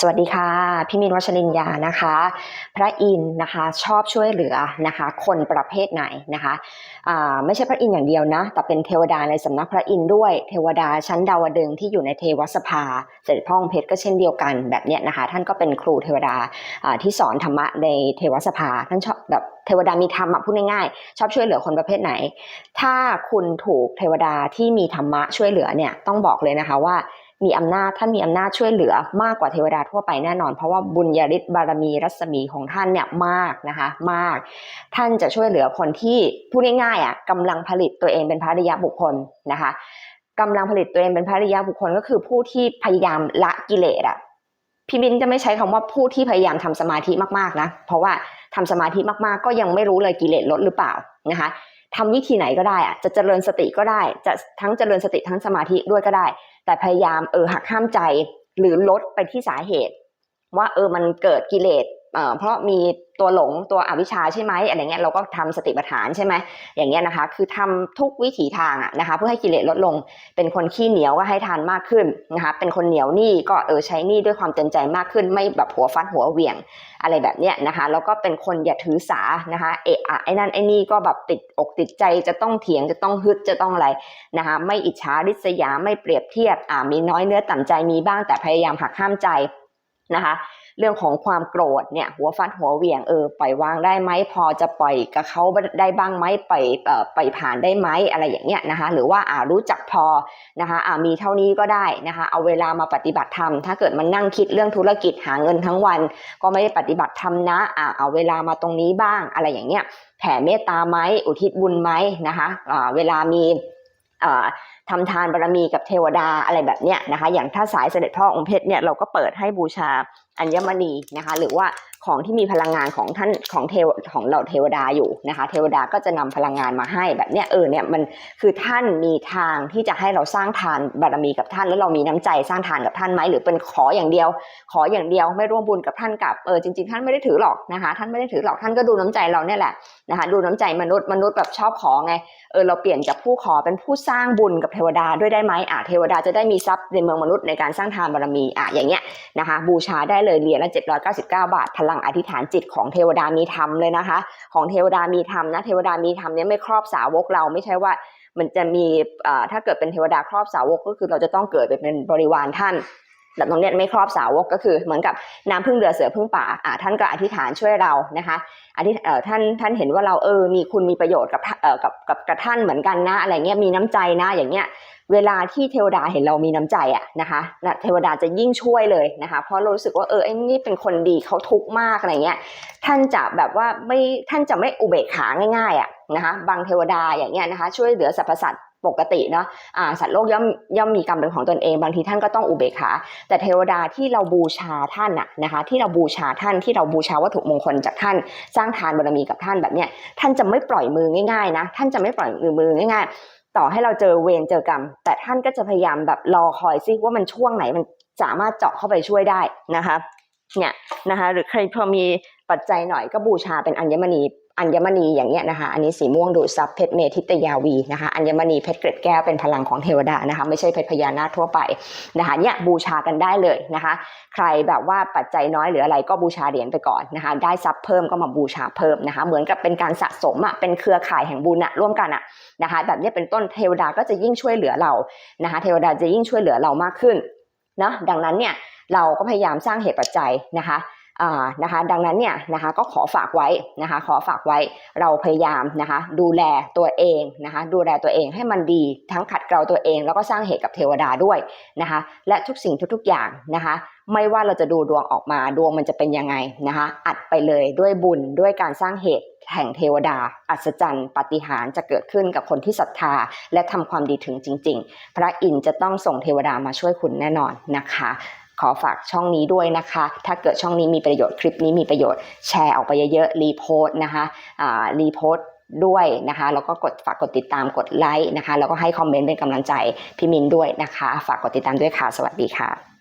สวัสดีค่ะพี่มินวัชรินยานะคะ พระอินนะคะชอบช่วยเหลือนะคะ คนประเภทไหนนะคะอ่าไม่ใช่พระอินอย่างเดียวนะ แต่เป็นเทวดาในสำนักพระอินด้วย เทวดาชั้นดาวดึงที่อยู่ในเทวสภา เสด็จพ่องเพชรก็เช่นเดียวกันแบบเนี้ยนะคะ ท่านก็เป็นครูเทวดาที่สอนธรรมะในเทวสภา ท่านชอบแบบเทวดามีธรรมอะพูดง่ายๆชอบช่วยเหลือคนประเภทไหน ถ้าคุณถูกเทวดาที่มีธรรมะช่วยเหลือเนี่ยต้องบอกเลยนะคะว่า มีอำนาจท่านมีอำนาจช่วยเหลือมากกว่าเทวดาทั่วไปแน่นอน เพราะว่าบุญญาฤทธิ์บารมีรัศมีของท่านเนี่ยมากนะคะมาก ท่านจะช่วยเหลือคนที่พูดง่ายๆอะกำลังผลิตตัวเองเป็นพระริยบุคคลนะคะกำลังผลิตตัวเองเป็นพระริยบุคคลก็คือผู้ที่พยายามละกิเลสอะพี่บินจะไม่ใช้คำว่าผู้ที่พยายามทำสมาธิมากๆนะเพราะว่าทำสมาธิมากๆ ก็ยังไม่รู้เลยกิเลสลดหรือเปล่านะคะ ทำวิธีไหนก็ได้อะจะเจริญสติก็ได้ จะทั้งเจริญสติทั้งสมาธิด้วยก็ได้ แต่พยายามเออหักห้ามใจหรือลดไปที่สาเหตุ ว่าเออมันเกิดกิเลส เพราะมีตัวหลงตัวอวิชชาใช่ไหมอะไรเงี้ยเราก็ทำสติปัฏฐานใช่ไหมอย่างเงี้ยนะคะ คือทำทุกวิถีทางอะนะคะ เพื่อให้กิเลสลดลง เป็นคนขี้เหนียวก็ให้ทานมากขึ้นนะคะ เป็นคนเหนียวหนี้ก็เออใช้หนี้ด้วยความเต็มใจมากขึ้น ไม่แบบหัวฟัดหัวเหวี่ยงอะไรแบบเนี้ยนะคะ แล้วก็เป็นคนอย่าถือสานะคะเอะอะไอ้นั่นไอ้นี่ก็แบบติดอกติดใจจะต้องเถียงจะต้องฮึดจะต้องอะไรนะคะ ไม่อิจฉาริษยาไม่เปรียบเทียบอ่ามีน้อยเนื้อต่ำใจมีบ้างแต่พยายามหักห้ามใจนะคะ เรื่องของความโกรธเนี่ยหัวฟัดหัวเหวี่ยงเออปล่อยวางได้ไหมพอจะปล่อยกับเขาได้บ้างไหมปล่อยเอ่อปล่อยผ่านได้ไหมอะไรอย่างเงี้ยนะคะหรือว่าอ่ารู้จักพอนะคะอ่ามีเท่านี้ก็ได้นะคะเอาเวลามาปฏิบัติธรรมถ้าเกิดมันนั่งคิดเรื่องธุรกิจหาเงินทั้งวัน ก็ไม่ได้ปฏิบัติธรรมนะอ่าเอาเวลามาตรงนี้บ้างอะไรอย่างเงี้ยแผ่เมตตาไหมอุทิศบุญไหมนะคะอ่าเวลามี ทำทำทานบารมีกับเทวดาอะไรแบบเนี้ยนะคะ อย่างถ้าสายเสด็จพ่อองค์เพชรเนี่ยเราก็เปิดให้บูชาอัญมณีนะคะ หรือว่าของที่มีพลังงานของท่านของเทวของเราเทวดาอยู่นะคะ เทวดาก็จะนำพลังงานมาให้แบบเนี้ยเออเนี่ยมันคือท่านมีทางที่จะให้เราสร้างทานบารมีกับท่าน แล้วเรามีน้ำใจสร้างทานกับท่านไหมหรือเป็นขออย่างเดียว ขออย่างเดียวไม่ร่วมบุญกับท่านกับเออจริง ๆ ท่านไม่ได้ถือหรอกนะคะ ท่านไม่ได้ถือหรอกท่านก็ดูน้ำใจเราเนี่ยแหละนะคะดูน้ำใจมนุษย์มนุษย์แบบชอบขอไงเออเราเปลี่ยนจากผู้ขอเป็นผู้สร้างบุญกับเทวดาด้วยได้ไหมอะเทวดาจะได้มีทรัพย์ในเมืองมนุษย์ในการสร้างทานบารมีอะอย่างเงี้ยนะคะบูชาได้เลยเหรียญละ799บาทพลังอธิษฐานจิตของเทวดามีธรรมเลยนะคะ ของเทวดามีธรรมนะเทวดามีธรรมเนี่ยไม่ครอบสาวกเราไม่ใช่ว่ามันจะมีถ้าเกิดเป็นเทวดาครอบสาวกก็คือเราจะต้องเกิดเป็นบริวารท่าน แต่ตรงเนี้ยไม่ครอบสาวกก็คือเหมือนกับน้ำพึ่งเรือเสือพึ่งป่าอ่าท่านก็อธิษฐานช่วยเรานะคะอธิเอ่อท่านท่านเห็นว่าเราเออมีคุณมีประโยชน์กับเอ่อกับกับกับท่านเหมือนกันนะอะไรเงี้ยมีน้ำใจนะอย่างเงี้ยเวลาที่เทวดาเห็นเรามีน้ำใจอะนะคะนะเทวดาจะยิ่งช่วยเลยนะคะเพราะเรารู้สึกว่าเออไอ้นี่เป็นคนดีเขาทุกข์มากอะไรเงี้ยท่านจะแบบว่าไม่ท่านจะไม่อุเบกขาง่ายๆอะนะคะบางเทวดาอย่างเงี้ยนะคะช่วยเหลือสรรพสัตว์ ปกติเนาะอ่าสัตว์โลกย่อมย่อมมีกรรมเป็นของตนเอง บางทีท่านก็ต้องอุเบกขา แต่เทวดาที่เราบูชาท่านอะนะคะ ที่เราบูชาท่านที่เราบูชาวัตถุมงคลจากท่าน สร้างทานบารมีกับท่านแบบเนี้ยท่านจะไม่ปล่อยมือง่ายๆนะท่านจะไม่ปล่อยมือมือง่าย ๆ ต่อให้เราเจอเวรเจอกรรม แต่ท่านก็จะพยายามแบบรอคอยซิว่ามันช่วงไหนมันสามารถเจาะเข้าไปช่วยได้นะคะเนี่ยนะคะหรือใครพอมีปัจจัยหน่อยก็บูชาเป็นอัญมณี อัญมณีอย่างเงี้ยนะคะอันนี้สีม่วงดูดซับเพชรเมธิตยาวีนะคะอัญมณีเพชรเกร็ดแก้วเป็นพลังของเทวดานะคะไม่ใช่เพชรพญานาคทั่วไปนะคะเนี่ยบูชากันได้เลยนะคะ ใครแบบว่าปัจจัยน้อยหรืออะไรก็บูชาเหรียญไปก่อนนะคะได้ทรัพย์เพิ่มก็มาบูชาเพิ่มนะคะเหมือนกับเป็นการสะสมอะเป็นเครือข่ายแห่งบุญอะร่วมกันอะนะคะแบบนี้เป็นต้นเทวดาก็จะยิ่งช่วยเหลือเรานะคะเทวดาจะยิ่งช่วยเหลือเรามากขึ้นนะดังนั้นเนี่ยเราก็พยายามสร้างเหตุปัจจัยนะคะ นะคะดังนั้นเนี่ยนะคะก็ขอฝากไว้นะคะขอฝากไว้เราพยายามนะคะดูแลตัวเองนะคะดูแลตัวเองให้มันดีทั้งขัดเกลาตัวเอง แล้วก็สร้างเหตุกับเทวดาด้วยนะคะและทุกสิ่งทุกๆอย่างนะคะไม่ว่าเราจะดูดวงออกมาดวงมันจะเป็นยังไงนะคะอัดไปเลยด้วยบุญด้วยการสร้างเหตุแห่งเทวดา อัศจรรย์ปาฏิหาริย์จะเกิดขึ้นกับคนที่ศรัทธา และทำความดีถึงจริง ๆ พระอินทร์จะต้องส่งเทวดามาช่วยคุณแน่นอนนะคะ ขอฝากช่องนี้ด้วยนะคะ ถ้าเกิดช่องนี้มีประโยชน์คลิปนี้มีประโยชน์แชร์ออกไปเยอะๆรีโพสต์นะคะรีโพสต์ด้วยนะคะแล้วก็กดฝากกดติดตามกดไลค์นะคะแล้วก็ให้คอมเมนต์เป็นกำลังใจพี่มินด้วยนะคะ ฝากกดติดตามด้วยค่ะ สวัสดีค่ะ